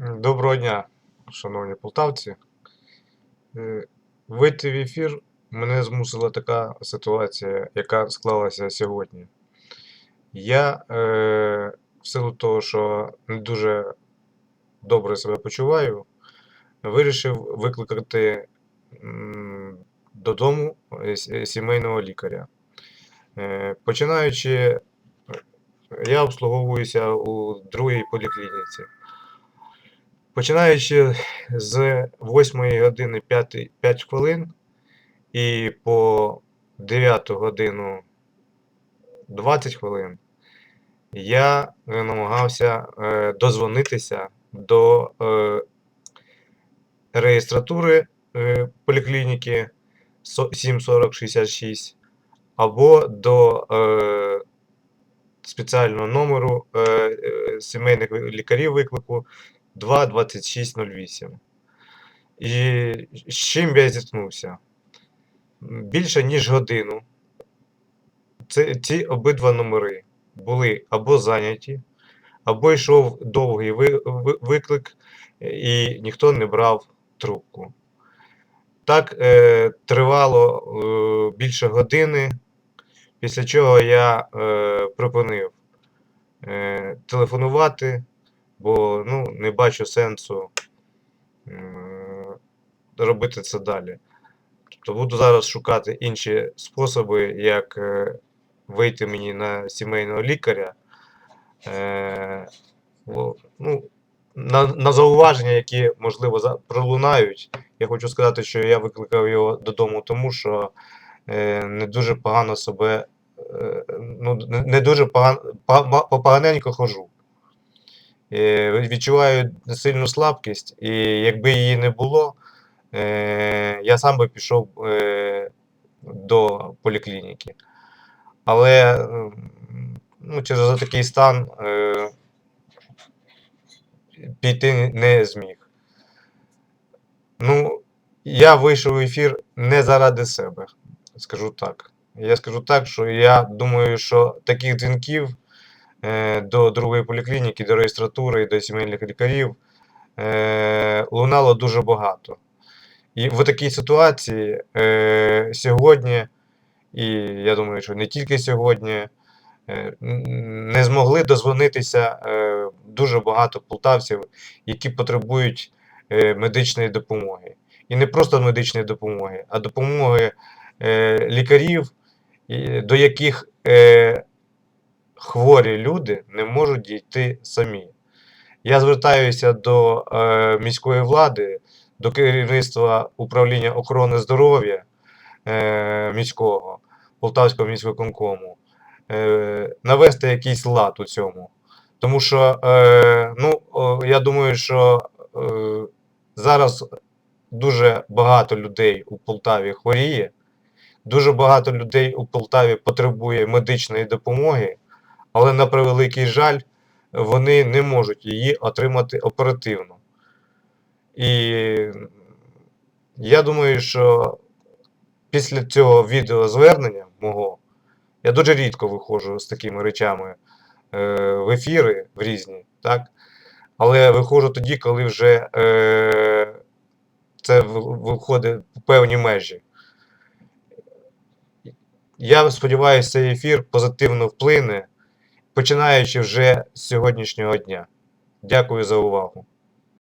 Доброго дня, шановні полтавці. Е, Вийти в ефір мене змусила така ситуація, яка склалася сьогодні. Я, е, в силу того, що не дуже добре себе почуваю, вирішив викликати додому е, сімейного лікаря. Е, Починаючи, е, я обслуговуюся у другій поліклініці. Починаючи з 8 години 5, 5 хвилин і по 9 годину 20 хвилин я намагався е, дозвонитися до е, реєстратури е, поліклініки со- 74066 або до е, спеціального номеру е, е, сімейних лікарів виклику 22608. І з чим я зіткнувся? Більше ніж годину це, ці обидва номери були або зайняті, або йшов довгий ви- ви- виклик, і ніхто не брав трубку. Так е, тривало е, більше години, після чого я е, припинив е, телефонувати, бо ну, не бачу сенсу м, робити це далі. Тобто буду зараз шукати інші способи, як е, вийти мені на сімейного лікаря. Е, ну, на, на зауваження, які, можливо, пролунають, я хочу сказати, що я викликав його додому, тому що е, не дуже погано себе, е, ну, не дуже погано, поганенько хожу. Е, відчуваю сильну слабкість, і якби її не було, е, я сам би пішов е, до поліклініки. Але ну, через такий стан піти не зміг. Ну, я вийшов в ефір не заради себе, скажу так. Я скажу так, що я думаю, що таких дзвінків до другої поліклініки, до реєстратури і до сімейних лікарів е, лунало дуже багато. І в такій ситуації е, сьогодні, і я думаю, що не тільки сьогодні, е, не змогли дозвонитися е, дуже багато полтавців, які потребують е, медичної допомоги. І не просто медичної допомоги, а допомоги е, лікарів, до яких е, хворі люди не можуть дійти самі. Я звертаюся до е, міської влади, до керівництва управління охорони здоров'я е, міського, Полтавського міськвиконкому, е, навести якийсь лад у цьому. Тому що, е, ну, я думаю, що е, зараз дуже багато людей у Полтаві хворіє, дуже багато людей у Полтаві потребує медичної допомоги, але на превеликий жаль, вони не можуть її отримати оперативно. І я думаю, що після цього відеозвернення мого я дуже рідко виходжу з такими речами е, в ефіри в різні, так? Але виходжу тоді, коли вже е, це виходить в певні межі. Я сподіваюся, цей ефір позитивно вплине, починаючи вже з сьогоднішнього дня. Дякую за увагу.